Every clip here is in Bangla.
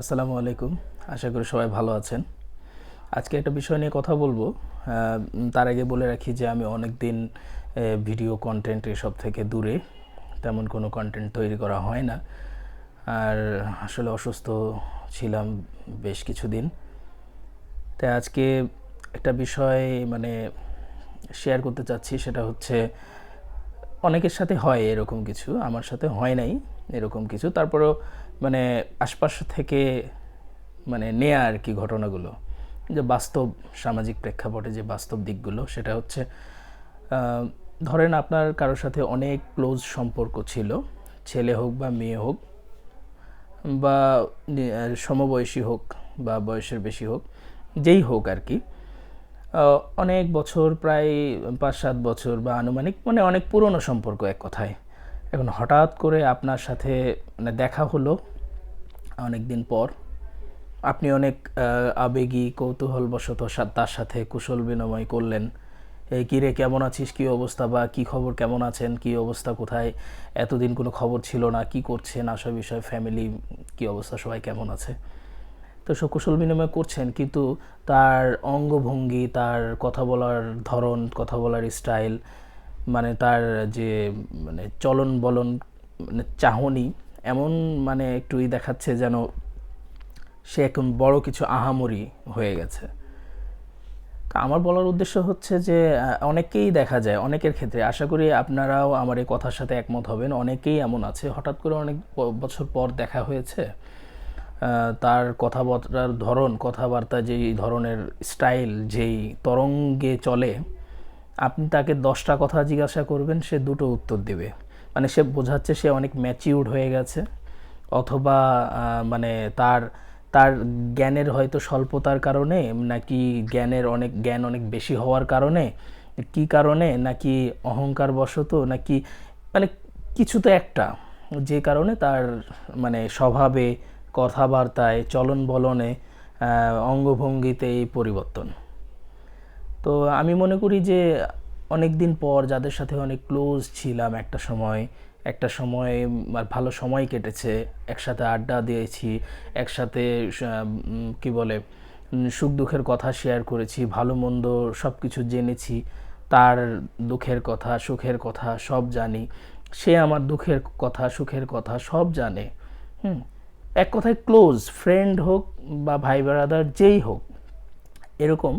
আসসালামু আলাইকুম। আশা করি সবাই ভালো আছেন। আজকে একটা বিষয় নিয়ে কথা বলব। তার আগে বলে রাখি যে আমি অনেক দিন ভিডিও কন্টেন্ট এসব থেকে দূরে। তেমন কোনো কন্টেন্ট তৈরি করা হয় না। আর আসলে অসুস্থ ছিলাম বেশ কিছুদিন। তাই আজকে একটা বিষয় মানে শেয়ার করতে চাচ্ছি, সেটা হচ্ছে অনেকের সাথে হয় এরকম কিছু, আমার সাথে হয় নাই এরকম কিছু। তারপরেও মানে আশপাশ থেকে মানে নেয়া আর কি ঘটনাগুলো। যে বাস্তব সামাজিক প্রেক্ষাপটে যে বাস্তব দিকগুলো, সেটা হচ্ছে ধরেন আপনার কারোর সাথে অনেক ক্লোজ সম্পর্ক ছিল, ছেলে হোক বা মেয়ে হোক, বা সমবয়সী হোক বা বয়সের বেশি হোক, যেই হোক আর কি অনেক বছর, প্রায় পাঁচ সাত বছর বা আনুমানিক মানে অনেক পুরনো সম্পর্ক এক কথায়। এখন হঠাৎ করে আপনার সাথে মানে দেখা হলো অনেক দিন পর। আপনি অনেক আবেগী, কৌতূহলবশত তার সাথে কুশল বিনিময় করলেন। এই কিরে কেমন আছিস? কি অবস্থা বা কি খবর? কেমন আছেন? কি অবস্থা? কোথায়? এতদিন কোনো খবর ছিল না। কি করছেন? আসা বিষয় ফ্যামিলি কি অবস্থা? সবাই কেমন আছে? তো সব কুশল বিনিময় করছেন, কিন্তু তার অঙ্গভঙ্গি, তার কথা বলার ধরন, কথা বলার স্টাইল মানে তার যে মানে চলন বলন মানে চাহনি এমন মানে একটুই দেখাচ্ছে যেন সে এখন বড় কিছু আহামরি হয়ে গেছে। আমার বলার উদ্দেশ্য হচ্ছে যে অনেকেই দেখা যায়, অনেকের ক্ষেত্রে। আশা করি আপনারাও আমার এই কথার সাথে একমত হবেন। অনেকেই এমন আছে। হঠাৎ করে অনেক বছর পর দেখা হয়েছে। তার কথাবার্তার ধরন, কথাবার্তা যেই ধরনের স্টাইল, যেই তরঙ্গে চলে, আপনি তাকে দশটা কথা জিজ্ঞাসা করবেন, সে দুটো উত্তর দেবে। মানে সে বোঝাচ্ছে সে অনেক ম্যাচিউর্ড হয়ে গেছে, অথবা মানে তার তার জ্ঞানের হয়তো স্বল্পতার কারণে নাকি জ্ঞানের অনেক, জ্ঞান অনেক বেশি হওয়ার কারণে, কি কারণে নাকি অহংকার বশত নাকি মানে কিছু তো একটা, যে কারণে তার মানে স্বভাবে, কথাবার্তায় চলন বলনে অঙ্গভঙ্গিতে এই পরিবর্তন। তো আমি মনে করি যে অনেক দিন পর যাদের সাথে অনেক ক্লোজ ছিলাম একটা সময় একটা সময় ভালো সময় কেটেছে, একসাথে আড্ডা দিয়েছি, একসাথে কি বলে সুখ দুঃখের কথা শেয়ার করেছি, ভালো মন্দ সব কিছু জেনেছি, তার দুঃখের কথা, সুখের কথা সব জানি, সে আমার দুঃখের কথা, সুখের কথা সব জানে, হুম? এক কথায় ক্লোজ ফ্রেন্ড হোক বা ভাই ব্রাদার যেই হোক, এরকম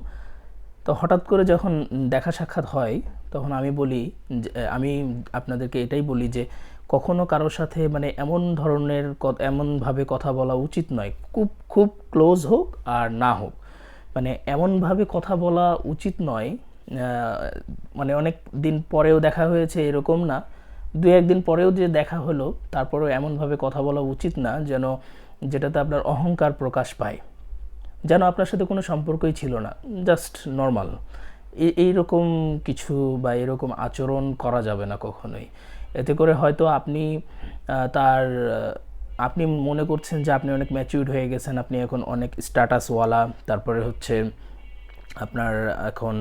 তো হঠাৎ করে যখন দেখা সাক্ষাৎ হয়, তখন আমি বলি আমি আপনাদেরকে এটাই বলি যে, কখনো কারোর সাথে মানে এমন ধরনের এমনভাবে কথা বলা উচিত নয়। খুব খুব ক্লোজ হোক আর না হোক। মানে এমনভাবে কথা বলা উচিত নয় মানে অনেক দিন পরেও দেখা হয়েছে এরকম না। দু, একদিন পরেও যে দেখা হলো, তারপরেও এমনভাবে কথা বলা উচিত না যেন, যেটাতে আপনার অহংকার প্রকাশ পায়। যেন আপনার সাথে কোনো সম্পর্কই ছিল না জাস্ট নর্মাল এইরকম কিছু বা এরকম আচরণ করা যাবে না কখনোই। এতে করে হয়তো আপনি তার আপনি মনে করছেন যে আপনি অনেক ম্যাচিউর্ড হয়ে গেছেন, আপনি এখন অনেক স্ট্যাটাসওয়ালা তারপরে হচ্ছে আপনার এখন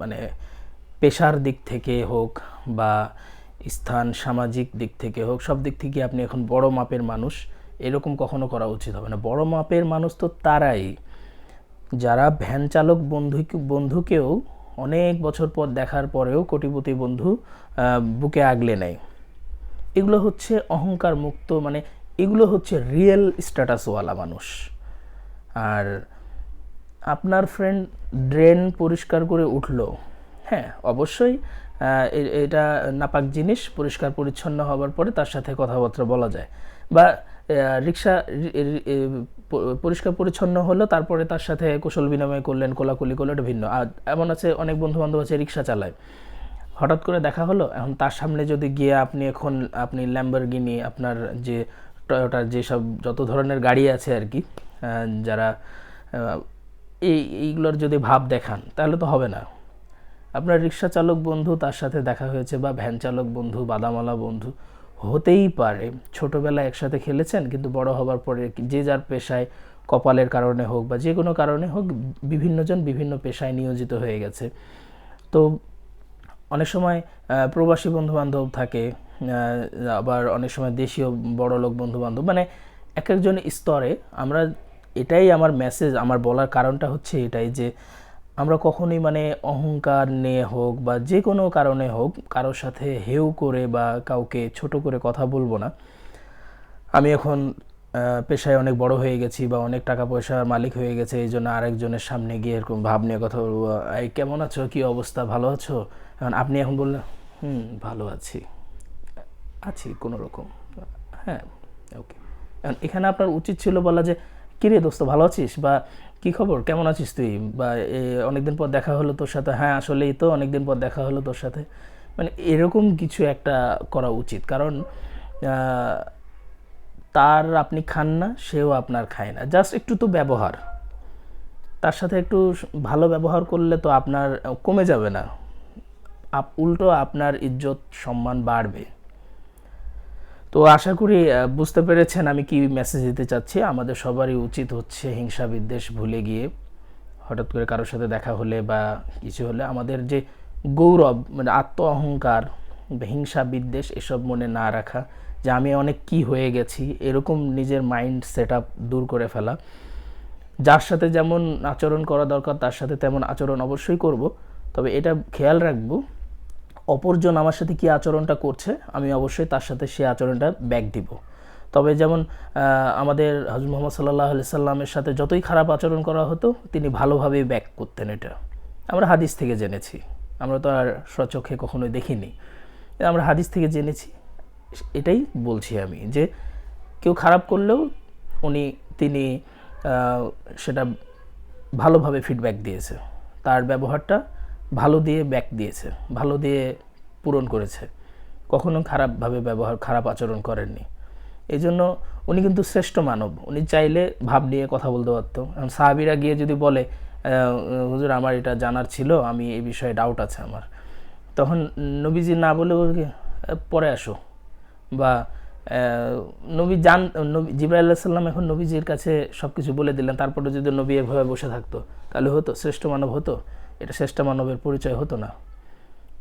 মানে পেশার দিক থেকে হোক বা স্থান সামাজিক দিক থেকে হোক, সব দিক থেকে আপনি এখন বড় মাপের মানুষ, এরকম কখনো করা উচিত হবে না। বড় মাপের মানুষ তো তারাই। যারা ভ্যান চালক বন্ধু বন্ধুকেও অনেক বছর পর দেখার পরেও কোটিপতি বন্ধু বুকে আগলে নেয়। এগুলো হচ্ছে অহংকার মুক্ত মানে এগুলো হচ্ছে রিয়েল স্ট্যাটাসওয়ালা মানুষ। আর আপনার ফ্রেন্ড ড্রেন পরিষ্কার করে উঠল হ্যাঁ অবশ্যই এটা নাপাক জিনিস পরিষ্কার পরিচ্ছন্ন হওয়ার পরে তার সাথে কথাবার্তা বলা যায়। বা রিক্সা পরিষ্কার পরিচ্ছন্ন হলো, তারপরে তার সাথে কুশল বিনিময় করলেন, কোলাকুলি করল এটা ভিন্ন। আর এমন আছে, অনেক বন্ধু বান্ধব আছে রিক্সা চালায়। হঠাৎ করে দেখা হলো, এখন তার সামনে যদি গিয়ে আপনি এখন, আপনি ল্যাম্বরগিনি আপনার যে টয়োটার যেসব যত ধরনের গাড়ি আছে আর কি যারা এই, এইগুলোর যদি ভাব দেখান, তাহলে তো হবে না। আপনার রিক্সা চালক বন্ধু, তার সাথে দেখা হয়েছে বা ভ্যান চালক বন্ধু বাদামালা বন্ধু, হতেই পারে। ছোটবেলায় একসাথে খেলেছেন, কিন্তু বড় হবার পরে যে যার পেশায়, কপালের কারণে হোক বা যে কোনো কারণে হোক, বিভিন্নজন বিভিন্ন পেশায় নিয়োজিত হয়ে গেছে। তো অনেক সময় প্রবাসী বন্ধু বান্ধব থাকে আবার অনেক সময় দেশীয় বড় লোক বন্ধু বান্ধব মানে এক একজন স্তরে আমরা এটাই আমার মেসেজ আমার বলার কারণটা হচ্ছে এটাই যে আমরা কখনোই মানে অহংকার নিয়ে হোক বা যে কোনো কারণে হোক কারোর সাথে হেউ করে বা কাউকে ছোট করে কথা বলব না। আমি এখন পেশায় অনেক বড় হয়ে গেছি বা অনেক টাকা পয়সার মালিক হয়ে গেছে, এই জন্য আরেকজনের সামনে গিয়ে এরকম ভাব নিয়ে কথা বলব। এই কেমন আছো? কী অবস্থা? ভালো আছো? এখন আপনি এখন বললেন হুম, ভালো আছি। আছি কোনো রকম হ্যাঁ ওকে এখন এখানে আপনার উচিত ছিল বলা যে কিরে দোস্ত, ভালো আছিস? বা কি খবর? কেমন আছিস তুই? বা অনেকদিন পর দেখা হলো তোর সাথে। হ্যাঁ আসলেই তো অনেকদিন পর দেখা হলো তোর সাথে। মানে এরকম কিছু একটা করা উচিত। কারণ তার আপনি খান না, সেও আপনার খায় না। জাস্ট একটু তো ব্যবহার। তার সাথে একটু ভালো ব্যবহার করলে তো আপনার কমে যাবে না। উল্টো আপনার ইজ্জত, সম্মান বাড়বে। তো আশা করি বুঝতে পেরেছেন আমি কি মেসেজ দিতে চাচ্ছি। আমাদের সবারই উচিত হচ্ছে হিংসা বিদ্বেষ ভুলে গিয়ে হঠাৎ করে কারোর সাথে দেখা হলে বা কিছু হলে আমাদের যে গৌরব মানে আত্ম অহংকার হিংসা বিদ্বেষ এসব মনে না রাখা যে আমি অনেক কি হয়ে গেছি, এরকম নিজের মাইন্ড সেট আপ দূর করে ফেলা। যার সাথে যেমন আচরণ করা দরকার, তার সাথে তেমন আচরণ অবশ্যই করব। তবে এটা খেয়াল রাখব অপরজন আমার সাথে কি আচরণটা করছে, আমি অবশ্যই তার সাথে সে আচরণটা ব্যাক দিব। তবে যেমন আমাদের হজরত মোহাম্মদ সাল্লাহ আলি সাল্লামের সাথে যতই খারাপ আচরণ করা হতো, তিনি ভালোভাবেই ব্যাক করতেন এটা। আমরা হাদিস থেকে জেনেছি। আমরা তো আর স্বচক্ষে কখনোই দেখিনি। আমরা হাদিস থেকে জেনেছি। এটাই বলছি আমি যে, কেউ খারাপ করলেও উনি, তিনি সেটা ভালোভাবে ফিডব্যাক দিয়েছে। তার ব্যবহারটা ভালো দিয়ে ব্যাক দিয়েছে, ভালো দিয়ে পূরণ করেছে। কখনো খারাপভাবে ব্যবহার, খারাপ আচরণ করেননি। এই জন্য উনি কিন্তু শ্রেষ্ঠ মানব। উনি চাইলে ভাব নিয়ে কথা বলতে পারতো। এখন সাহাবিরা গিয়ে যদি বলে হুজুর, আমার এটা জানার ছিল, আমি এই বিষয়ে ডাউট আছে আমার। তখন নবীজি না বলে পরে আসো। বা নবী জান, নবী, জিব্রাইল সাল্লাম এখন নবীজির কাছে সব কিছু বলে দিলেন। তারপরে যদি নবী এভাবে বসে থাকতো, তাহলে হতো, শ্রেষ্ঠ মানব হতো? এটা শ্রেষ্ঠ মানবের পরিচয় হতো না।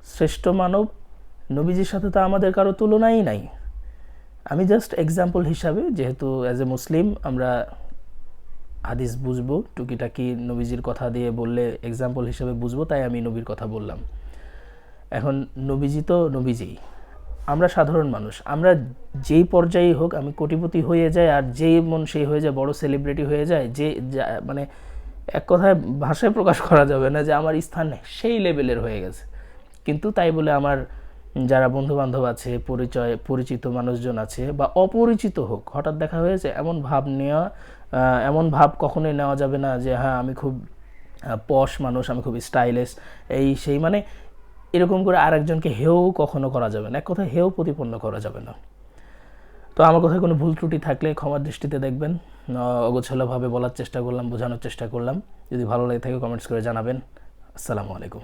শ্রেষ্ঠ মানব নবীজির সাথে তো আমাদের কারও তুলনাই নাই। আমি জাস্ট এক্সাম্পল হিসাবে, যেহেতু অ্যাজ এ মুসলিম আমরা হাদিস বুঝব, টুকিটাকি নবীজির কথা দিয়ে বললে এক্সাম্পল হিসাবে বুঝব, তাই আমি নবীর কথা বললাম। এখন নবীজি তো নবীজি আমরা সাধারণ মানুষ। আমরা যেই পর্যায়ে হোক, আমি কোটিপতি হয়ে যাই আর যেই মন সেই হয়ে যায়, বড় সেলিব্রিটি হয়ে যায় যা- মানে এক কথায় ভাষায় প্রকাশ করা যাবে না যে আমার স্থান সেই লেভেলের হয়ে গেছে। কিন্তু তাই বলে আমার যারা বন্ধু বান্ধব আছে, পরিচয়, পরিচিত মানুষজন আছে বা অপরিচিত হোক, হঠাৎ দেখা হয়েছে এমন ভাব নেওয়া এমন ভাব কখনোই নেওয়া যাবে না যে হ্যাঁ আমি খুব পশ মানুষ, আমি খুব স্টাইলিশ এই সেই মানে এরকম করে আরেকজনকে হেও কখনো করা যাবে না। এক কথায় হেও প্রতিপন্ন করা যাবে না। তো আমার কথায় কোনো ভুল ত্রুটি থাকলে ক্ষমার দৃষ্টিতে দেখবেন। অগোছলোভাবে বলার চেষ্টা করলাম, বোঝানোর চেষ্টা করলাম। যদি ভালো লাগে থাকে কমেন্টস করে জানাবেন। আসসালামু আলাইকুম।